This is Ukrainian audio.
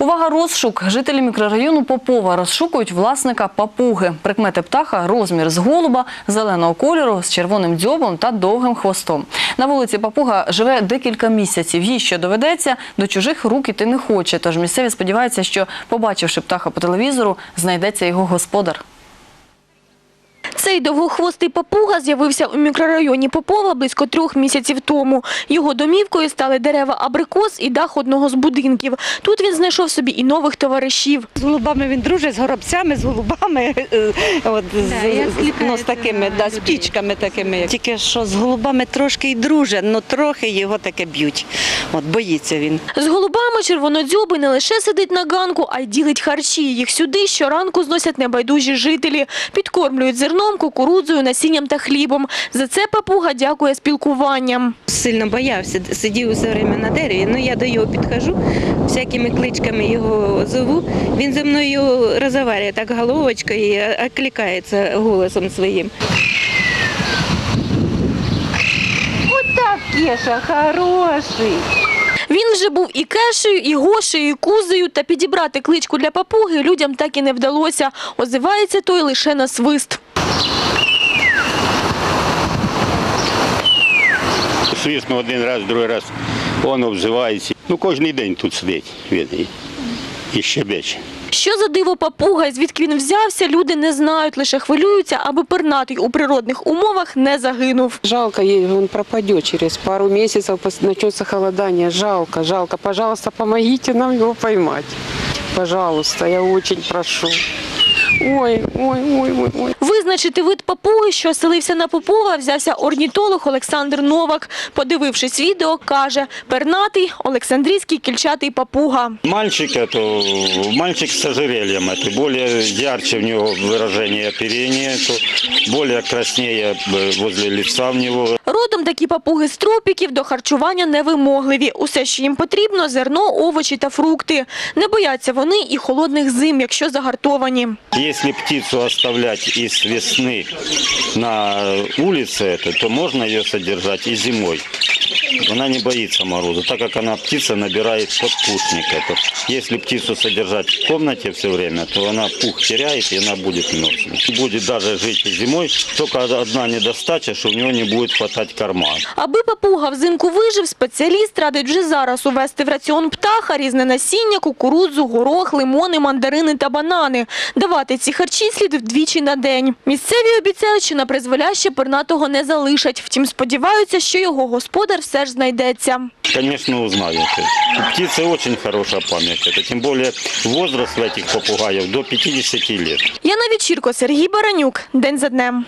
Увага, розшук. Жителі мікрорайону Попова розшукують власника папуги. Прикмети птаха – розмір з голуба, зеленого кольору, з червоним дзьобом та довгим хвостом. На вулиці папуга живе декілька місяців. Їй ще доведеться, до чужих рук іти не хоче. Тож місцеві сподіваються, що, побачивши птаха по телевізору, знайдеться його господар. Цей довгохвостий папуга з'явився у мікрорайоні Попова близько трьох місяців тому. Його домівкою стали дерева абрикос і дах одного з будинків. Тут він знайшов собі і нових товаришів. З голубами він дружить, з горобцями, з голубами, е, от, з, ну, з такими, да, з птічками такими. Тільки що з голубами трошки й дружить, але трохи його таке б'ють. От, боїться він. З голубами червонодзьоби не лише сидить на ганку, а й ділить харчі. Їх сюди щоранку зносять небайдужі жителі. Підкормлюють зерном, кукурудзою, насінням та хлібом. За це папуга дякує спілкуванням. Сильно боявся, сидів усе время на дереві. Ну я до його підхожу, всякими кличками його зову. Він зі мною розмовляє так головочкою і окликається голосом своїм. Кеша, хороший. Він вже був і кешею, і гошею, і кузею, та підібрати кличку для папуги людям так і не вдалося. Озивається той лише на свист. Свиснув один раз, другий раз, воно обзивається. Ну, кожен день тут сидить він і, щебече. Що за диво папуга і звідки він взявся, люди не знають, лише хвилюються, аби пернатий у природних умовах не загинув. Жалко ей, він пропаде через пару місяців, почнеться холодання. Жалко, жалко. Пожалуйста, помогите нам його поймати. Пожалуйста, я очень прошу. Ой, ой, ой, ой, ой. Визначити вид папуги, що оселився на Попова, взявся орнітолог Олександр Новак. Подивившись відео, каже, пернатий Олександрійський кільчатий папуга. Мальчик, это, мальчик с ожерельем, это более ярче в него выражение оперения, это более краснее э, возле лица в него. Родом такі папуги з тропіків до харчування невимогливі. Усе, що їм потрібно – зерно, овочі та фрукти. Не бояться вони і холодних зим, якщо загартовані. Если птицу оставлять из весны на улице, то можно ее содержать и зимой. Она не боится мороза, так как она птица набирает подпушник. Это. Если птицу содержать в комнате все время, то она пух теряет и она будет мерзнуть. Будет даже жить зимой, только одна недостача, что у него не будет хватать корма. Аби папуга взимку вижив, спеціаліст радить вже зараз увести в раціон птаха різне насіння, кукурудзу, горох, лимони, мандарини та банани. Давати ці харчі слід вдвічі на день. Місцеві обіцяють, що на призволяще пернатого не залишать. Втім, сподіваються, що його господар все ж знайдеться. Конечно, узнаете. У птицы очень хорошая память. Это, тем более возраст у этих попугаев до 50 лет. Яна Вечірко, Сергій Баранюк. День за днем.